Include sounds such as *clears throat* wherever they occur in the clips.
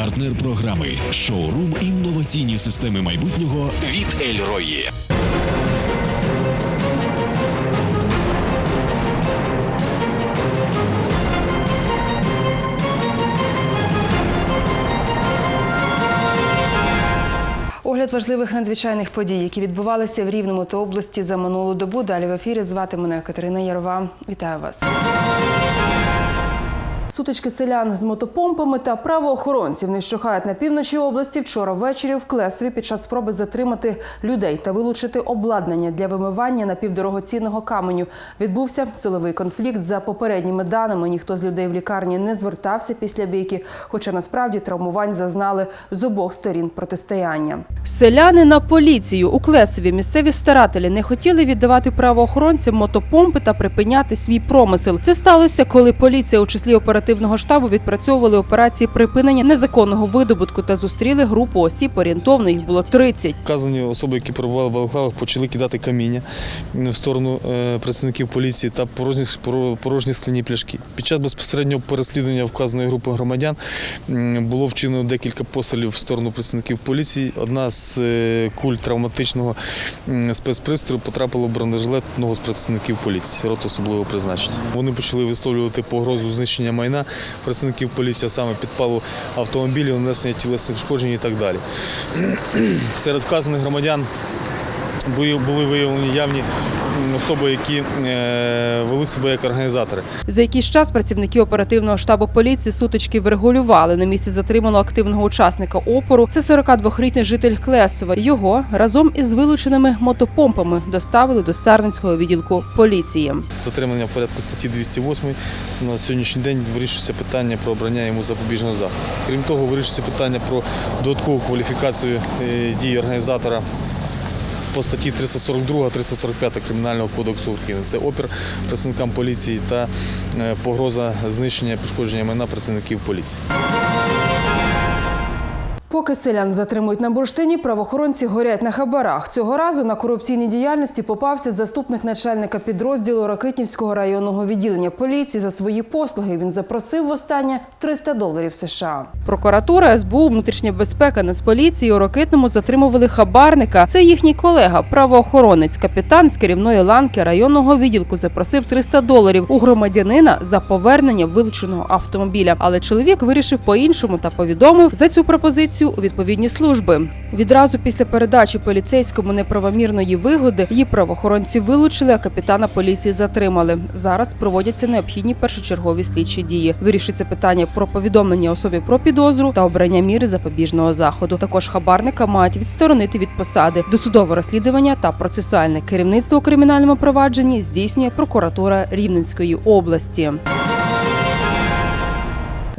Партнер програми шоурум інноваційні системи майбутнього від Ельрої. Огляд важливих надзвичайних подій, які відбувалися в Рівному та області за минулу добу. Далі в ефірі звати мене Катерина Ярова. Вітаю вас. Сутички селян з мотопомпами та правоохоронців не вщухають на півночі області. Вчора ввечері в Клесові під час спроби затримати людей та вилучити обладнання для вимивання напівдорогоцінного каменю. Відбувся силовий конфлікт. За попередніми даними ніхто з людей в лікарні не звертався після бійки, хоча насправді травмувань зазнали з обох сторін протистояння. Селяни на поліцію у Клесові місцеві старателі не хотіли віддавати правоохоронцям мотопомпи та припиняти свій промисел. Це сталося, коли поліція у числі оперативного штабу відпрацьовували операції припинення незаконного видобутку та зустріли групу осіб. Орієнтовно їх було 30. Вказані особи, які перебували в балаклавах, почали кидати каміння в сторону е, працівників поліції та порожні, поро- порожні скляні пляшки. Під час безпосереднього переслідування вказаної групи громадян було вчинено декілька пострілів в сторону працівників поліції. Одна з е, куль травматичного спецпристрою потрапила в бронежилет одного з працівників поліції, рот особливого призначення. Вони почали висловлювати погрозу знищення майна працівників поліції, а саме підпалу автомобілів, нанесення тілесних шкоджень і так далі. *clears throat* Серед вказаних громадян були виявлені явні особи, які е, вели себе як організатори. За якийсь час працівники оперативного штабу поліції сутички врегулювали на місці затримано активного учасника опору. Це 42-річний житель Клесова. Його разом із вилученими мотопомпами доставили до Сарненського відділку поліції. Затримання в порядку статті 208 на сьогоднішній день вирішується питання про обрання йому запобіжного заходу. Крім того, вирішується питання про додаткову кваліфікацію е, дій організатора. По статті 342-345 Кримінального кодексу України. Це опір працівникам поліції та е, погроза знищення пошкодження майна працівників поліції. Поки селян затримують на бурштині, правоохоронці горять на хабарах. Цього разу на корупційній діяльності попався заступник начальника підрозділу Ракитнівського районного відділення поліції. За свої послуги він запросив востаннє 300 доларів США. Прокуратура, СБУ, внутрішня безпека Нацполіції у Рокитному затримували хабарника. Це їхній колега, правоохоронець, капітан з керівної ланки районного відділку запросив 300 доларів у громадянина за повернення вилученого автомобіля. Але чоловік вирішив по-іншому та повідомив за цю пропозицію у відповідні служби. Відразу після передачі поліцейському неправомірної вигоди її правоохоронці вилучили, а капітана поліції затримали. Зараз проводяться необхідні першочергові слідчі дії. Вирішиться питання про повідомлення особі про підозру та обрання міри запобіжного заходу. Також хабарника мають відсторонити від посади. Досудове розслідування та процесуальне керівництво у кримінальному провадженні здійснює прокуратура Рівненської області.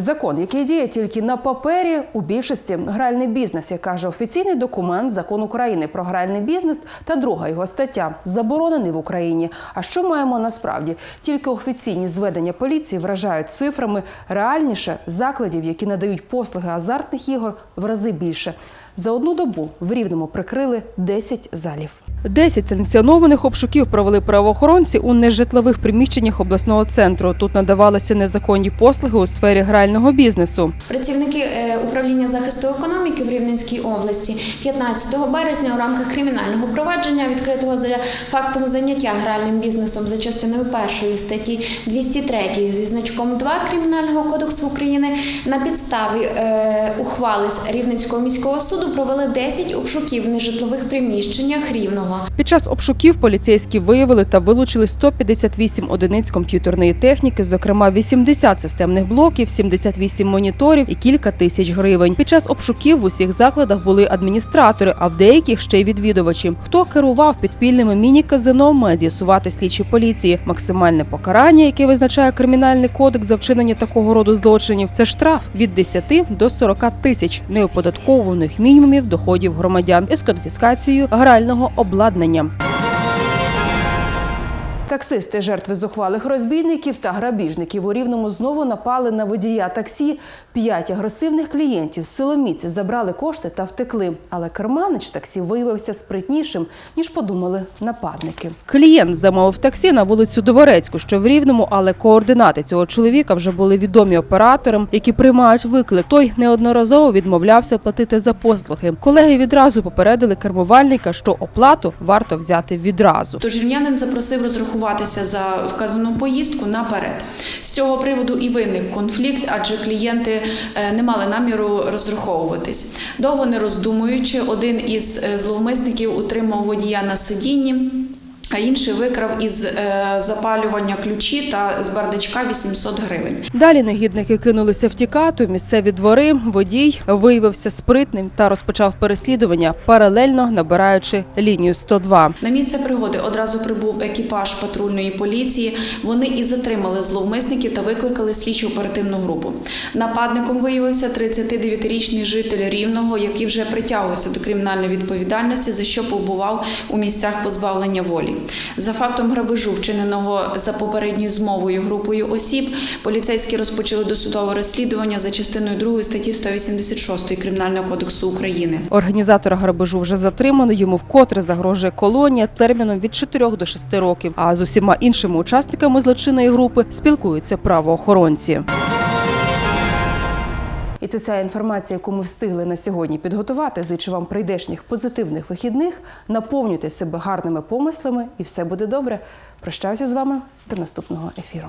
Закон, який діє тільки на папері, у більшості гральний бізнес, як каже офіційний документ Закон України про гральний бізнес та друга його стаття заборонений в Україні. А що маємо насправді? Тільки офіційні зведення поліції вражають цифрами реальніше закладів, які надають послуги азартних ігор в рази більше. За одну добу в Рівному прикрили 10 залів. 10 санкціонованих обшуків провели правоохоронці у нежитлових приміщеннях обласного центру. Тут надавалися незаконні послуги у сфері грального бізнесу. Працівники е, управління захисту економіки в Рівненській області 15 березня у рамках кримінального провадження відкритого за фактом заняття гральним бізнесом за частиною першої статті 203 зі значком 2 Кримінального кодексу України на підставі е, ухвали Рівненського міського суду провели 10 обшуків в нежитлових приміщеннях Рівного. Під час обшуків поліцейські виявили та вилучили 158 одиниць комп'ютерної техніки, зокрема 80 системних блоків, 78 моніторів і кілька тисяч гривень. Під час обшуків в усіх закладах були адміністратори, а в деяких ще й відвідувачі. Хто керував підпільними міні-казино, має з'ясувати слідчі поліції. Максимальне покарання, яке визначає кримінальний кодекс за вчинення такого роду злочинів, це штраф від 10 до 40 тисяч неоподатковуваних мінімумів доходів громадян із конфіскацією грального обладнання обладнанням. Таксисти, жертви зухвалих розбійників та грабіжників у Рівному знову напали на водія таксі. П'ять агресивних клієнтів з силоміці забрали кошти та втекли. Але керманич таксі виявився спритнішим, ніж подумали нападники. Клієнт замовив таксі на вулицю Дворецьку, що в Рівному, але координати цього чоловіка вже були відомі операторам, які приймають виклик. Той неодноразово відмовлявся платити за послуги. Колеги відразу попередили кермувальника, що оплату варто взяти відразу. Тож рівнянин запросив розрахуватися за вказану поїздку наперед. З цього приводу і виник конфлікт, адже клієнти е, не мали наміру розраховуватись. Довго не роздумуючи, один із е, зловмисників утримав водія на сидінні. А інший викрав із е, запалювання ключі та з бардачка 800 гривень. Далі негідники кинулися втікати у місцеві двори. Водій виявився спритним та розпочав переслідування, паралельно набираючи лінію 102. На місце пригоди одразу прибув екіпаж патрульної поліції. Вони і затримали зловмисників та викликали слідчу оперативну групу. Нападником виявився 39-річний житель Рівного, який вже притягується до кримінальної відповідальності, за що побував у місцях позбавлення волі. За фактом грабежу, вчиненого за попередньою змовою групою осіб, поліцейські розпочали досудове розслідування за частиною 2 статті 186 Кримінального кодексу України. Організатора грабежу вже затримано. Йому вкотре загрожує колонія терміном від 4 до 6 років. А з усіма іншими учасниками злочинної групи спілкуються правоохоронці. І це вся інформація, яку ми встигли на сьогодні підготувати. Зичу вам прийдешніх позитивних вихідних. Наповнюйте себе гарними помислами, і все буде добре. Прощаюся з вами до наступного ефіру.